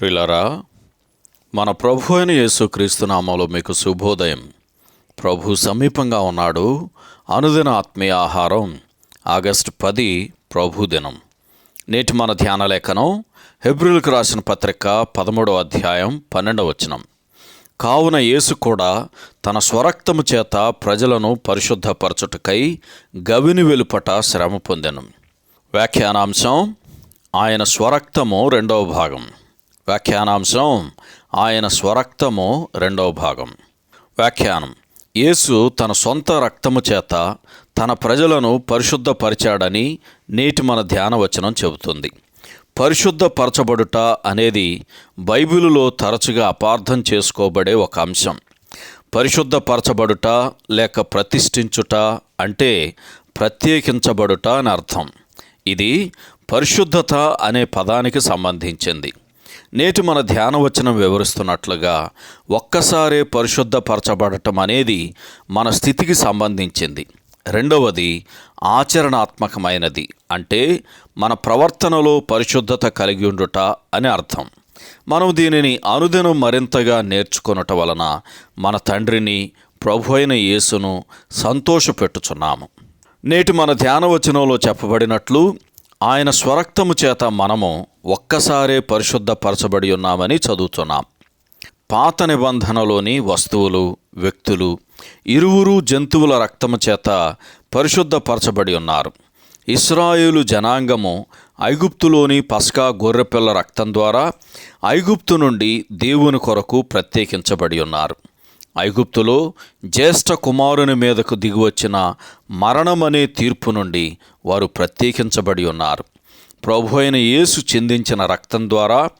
ప్రిలరా మన ప్రభు అయిన యేసుక్రీస్తు నామంలో మీకు శుభోదయం. ప్రభు సమీపంగా ఉన్నాడు. అనుదిన ఆత్మీయ ఆహారం ఆగస్టు పది ప్రభు దినం. నేటి మన ధ్యాన లేఖనం హెబ్రిల్కు రాసిన పత్రిక పదమూడవ అధ్యాయం పన్నెండవ వచనం. కావున యేసు కూడా తన స్వరక్తము చేత ప్రజలను పరిశుద్ధపరచుటకై గవిని వెలుపట శ్రమ పొందెను. వ్యాఖ్యానాంశం ఆయన స్వరక్తము రెండవ భాగం. వ్యాఖ్యానాంశం ఆయన స్వరక్తము రెండవ భాగం. వ్యాఖ్యానం. యేసు తన సొంత రక్తము చేత తన ప్రజలను పరిశుద్ధపరిచాడని నేటి మన ధ్యానవచనం చెబుతుంది. పరిశుద్ధపరచబడుట అనేది బైబిలులో తరచుగా అపార్థం చేసుకోబడే ఒక అంశం. పరిశుద్ధపరచబడుట లేక ప్రతిష్ఠించుట అంటే ప్రత్యేకించబడుట అని అర్థం. ఇది పరిశుద్ధత అనే పదానికి సంబంధించింది. నేటి మన ధ్యానవచనం వివరిస్తున్నట్లుగా ఒక్కసారే పరిశుద్ధపరచబడటం అనేది మన స్థితికి సంబంధించింది. రెండవది ఆచరణాత్మకమైనది అంటే మన ప్రవర్తనలో పరిశుద్ధత కలిగి ఉండుట అని అర్థం. మనం దీనిని అనుదినం మరింతగా నేర్చుకొనుట వలన మన తండ్రిని ప్రభు అయిన యేసును సంతోషపెట్టుచున్నాము. నేటి మన ధ్యానవచనంలో చెప్పబడినట్లు ఆయన స్వరక్తము చేత మనము ఒక్కసారే పరిశుద్ధపరచబడి ఉన్నామని చదువుతున్నాం. పాత నిబంధనలోని వస్తువులు వ్యక్తులు ఇరువురు జంతువుల రక్తము చేత పరిశుద్ధపరచబడి ఉన్నారు. ఇస్రాయేలు జనాంగము ఐగుప్తులోని పస్కా గొర్రెపిల్ల రక్తం ద్వారా ఐగుప్తు నుండి దేవుని కొరకు ప్రత్యేకించబడి ఉన్నారు. ఐగుప్తులో జ్యేష్ఠ కుమారుని మీదకు దిగివచ్చిన మరణమనే తీర్పు నుండి వారు ప్రత్యేకించబడి ఉన్నారు. ప్రభు అయిన యేసు చెందించిన రక్తం ద్వారా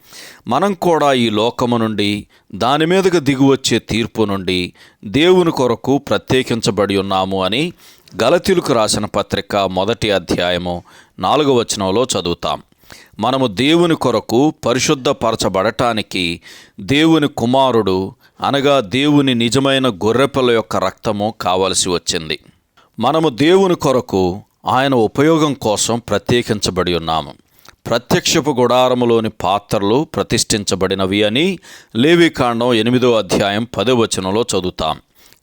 మనం కూడా ఈ లోకము నుండి దాని మీదకు దిగువచ్చే తీర్పు నుండి దేవుని కొరకు ప్రత్యేకించబడి ఉన్నాము అని గలతీలకు రాసిన పత్రిక మొదటి అధ్యాయము నాలుగవచనంలో చదువుతాం. మనము దేవుని కొరకు పరిశుద్ధపరచబడటానికి దేవుని కుమారుడు అనగా దేవుని నిజమైన గొర్రెపిల్ల యొక్క రక్తము కావలసి వచ్చింది. మనము దేవుని కొరకు ఆయన ఉపయోగం కోసం ప్రత్యేకించబడి ఉన్నాము. ప్రత్యక్షపు గుడారములోని పాత్రలు ప్రతిష్ఠించబడినవి అని లేవికాండం ఎనిమిదో అధ్యాయం పదవచనంలో చదువుతాం.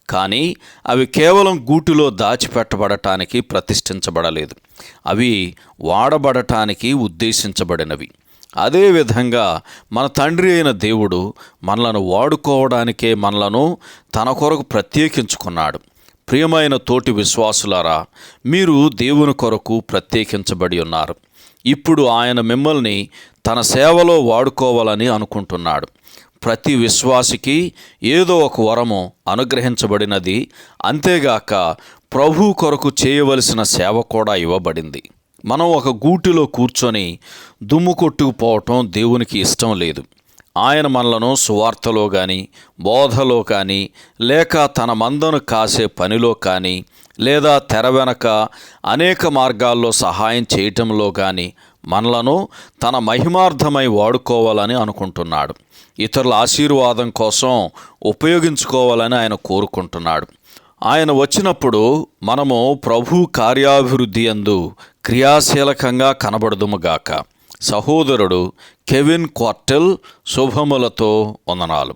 కానీ అవి కేవలం గూటిలో దాచిపెట్టబడటానికి ప్రతిష్ఠించబడలేదు. అవి వాడబడటానికి ఉద్దేశించబడినవి. అదేవిధంగా మన తండ్రి అయిన దేవుడు మనలను వాడుకోవడానికే మనలను తన కొరకు ప్రత్యేకించుకున్నాడు. ప్రియమైన తోటి విశ్వాసులారా మీరు దేవుని కొరకు ప్రత్యేకించబడి ఉన్నారు. ఇప్పుడు ఆయన మిమ్మల్ని తన సేవలో వాడుకోవాలని అనుకుంటున్నాడు. ప్రతి విశ్వాసికి ఏదో ఒక వరము అనుగ్రహించబడినది. అంతేగాక ప్రభు కొరకు చేయవలసిన సేవ కూడా ఇవ్వబడింది. మనం ఒక గూటిలో కూర్చొని దుమ్ము కొట్టుకుపోవటం దేవునికి ఇష్టం లేదు. ఆయన మనలను సువార్తలో కానీ బోధలో కానీ లేక తన మందను కాసే పనిలో కానీ లేదా తెర వెనక అనేక మార్గాల్లో సహాయం చేయటంలో కానీ మనలను తన మహిమార్థమై వాడుకోవాలని అనుకుంటున్నాడు. ఇతరుల ఆశీర్వాదం కోసం ఉపయోగించుకోవాలని ఆయన కోరుకుంటున్నాడు. ఆయన వచ్చినప్పుడు మనము ప్రభు కార్యాభివృద్ధి అందు క్రియాశీలకంగా కనబడదుముగాక సహోదరుడు కెవిన్ క్వార్టెల్ శుభములతో వందనాలు.